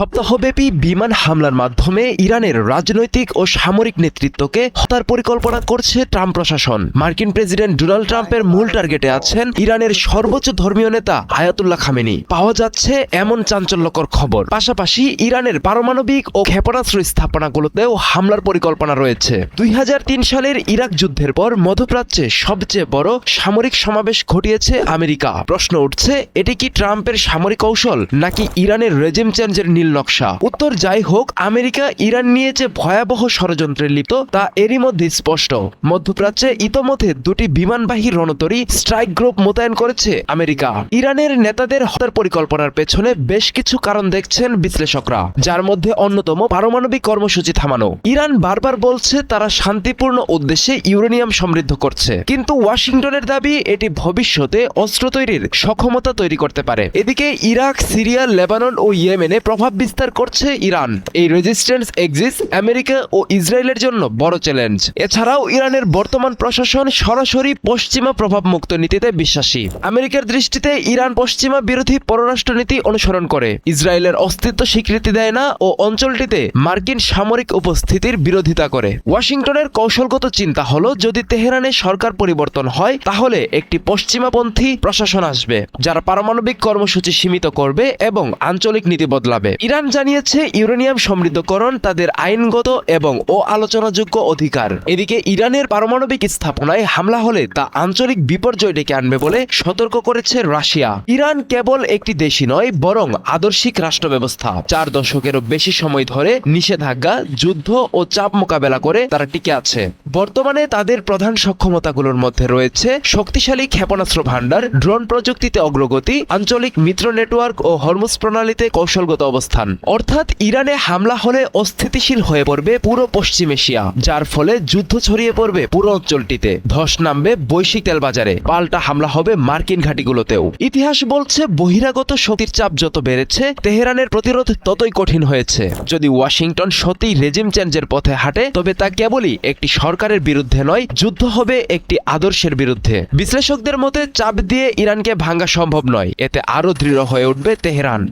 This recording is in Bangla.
সপ্তাহব্যাপী বিমান হামলার মাধ্যমে ইরানের রাজনৈতিক ও সামরিক নেতৃত্বকে হত্যার পরিকল্পনা করছে ট্রাম্প প্রশাসন। মার্কিন প্রেসিডেন্ট ডোনাল্ড ট্রাম্পের মূল টার্গেটে আছেন ইরানের সর্বোচ্চ ধর্মীয় নেতা আয়াতুল্লাহ খামেনি। পাওয়া যাচ্ছে এমন চাঞ্চল্যকর খবর। পাশাপাশি ইরানের পারমাণবিক ও ক্ষেপণাস্ত্র স্থাপনাগুলোতেও হামলার পরিকল্পনা রয়েছে। দুই হাজার তিন সালের ইরাক যুদ্ধের পর মধ্যপ্রাচ্যে সবচেয়ে বড় সামরিক সমাবেশ ঘটিয়েছে আমেরিকা। প্রশ্ন উঠছে, এটি কি ট্রাম্পের সামরিক কৌশল নাকি ইরানের রেজিম চেঞ্জের নীল নকশা। উত্তর যাই হোক, আমেরিকা ইরান নিয়ে যে ভয়াবহ ষড়যন্ত্রে লিপ্ত, তা এরই মধ্যে স্পষ্ট। মধ্যপ্রাচ্যে ইতোমধ্যে দুটি বিমানবাহী রণতরী স্ট্রাইক গ্রুপ মোতায়েন করেছে আমেরিকা। ইরানের নেতাদের হত্যার পরিকল্পনার পেছনে বেশ কিছু কারণ দেখছেন বিশ্লেষকরা, যার মধ্যে অন্যতম পারমাণবিক কর্মসূচি থামানো। ইরান বারবার বলছে তারা শান্তিপূর্ণ উদ্দেশ্যে ইউরেনিয়াম সমৃদ্ধ করছে। কিন্তু ওয়াশিংটনের দাবি, এটি ভবিষ্যতে অস্ত্র তৈরির সক্ষমতা তৈরি করতে পারে। এদিকে ইরাক, সিরিয়া, লেবানন ও ইয়েমেনে প্রভাব বিস্তার করছে ইরান। এই রেজিস্ট্যান্স এক্সিস আমেরিকা ও ইসরায়েলের জন্য বড় চ্যালেঞ্জ এছাড়াও ইরানের বর্তমান প্রশাসন সরাসরি পশ্চিমা প্রভাব মুক্ত নীতিতে বিশ্বাসী। আমেরিকার দৃষ্টিতে ইরান পশ্চিমা বিরোধী পররাষ্ট্রনীতি অনুসরণ করে। ইসরায়েলের অস্তিত্ব স্বীকৃতি দেয় না ও অঞ্চলটিতে মার্কিন সামরিক উপস্থিতির বিরোধিতা করে। ওয়াশিংটনের কৌশলগত চিন্তা হলো, যদি তেহরানে সরকার পরিবর্তন হয়, তাহলে একটি পশ্চিমাপন্থী প্রশাসন আসবে, যারা পারমাণবিক কর্মসূচি সীমিত করবে এবং আঞ্চলিক নীতি বদলাবে। ইরান জানিয়েছে ইউরেনিয়াম সমৃদ্ধকরণ তাদের আইনগত এবং ও আলোচনাযোগ্য অধিকার। এদিকে ইরানের পারমাণবিক স্থাপনায় হামলা হলে তা আঞ্চলিক বিপর্যয় ডেকে আনবে বলে সতর্ক করেছে রাশিয়া। ইরান কেবল একটি দেশই নয়, বরং আদর্শিক রাষ্ট্র ব্যবস্থা চার দশকেরও বেশি সময় ধরে নিষেধাজ্ঞা, যুদ্ধ ও চাপ মোকাবেলা করে তারা টিকে আছে। বর্তমানে তাদের প্রধান সক্ষমতাগুলোর মধ্যে রয়েছে শক্তিশালী ক্ষেপণাস্ত্র ভান্ডার ড্রোন প্রযুক্তিতে অগ্রগতি, আঞ্চলিক মিত্র নেটওয়ার্ক ও হরমুজ প্রণালীতে কৌশলগত অবস্থান। অর্থাৎ ইরানে হামলা হলে অস্থিতিশীল হয়ে পড়বে পুরো পশ্চিম এশিয়া, যার ফলে যুদ্ধ ছড়িয়ে পড়বে পুরো অঞ্চলটিতে। ধস নামবে বৈশ্বিক তেল বাজারে পাল্টা হামলা হবে মার্কিন ঘাঁটিগুলোতেও। ইতিহাস বলছে বহিরাগত শক্তির চাপ যত বেড়েছে, তেহরানের প্রতিরোধ ততই কঠিন হয়েছে। যদি ওয়াশিংটন সত্যিই রেজিম চেঞ্জের পথে হাঁটে, তবে তা কেবলই একটি সরকারের বিরুদ্ধে নয়, যুদ্ধ হবে একটি আদর্শের বিরুদ্ধে। বিশ্লেষকদের মতে, চাপ দিয়ে ইরানকে ভাঙ্গা সম্ভব নয়, এতে আরও দৃঢ় হয়ে উঠবে তেহরান।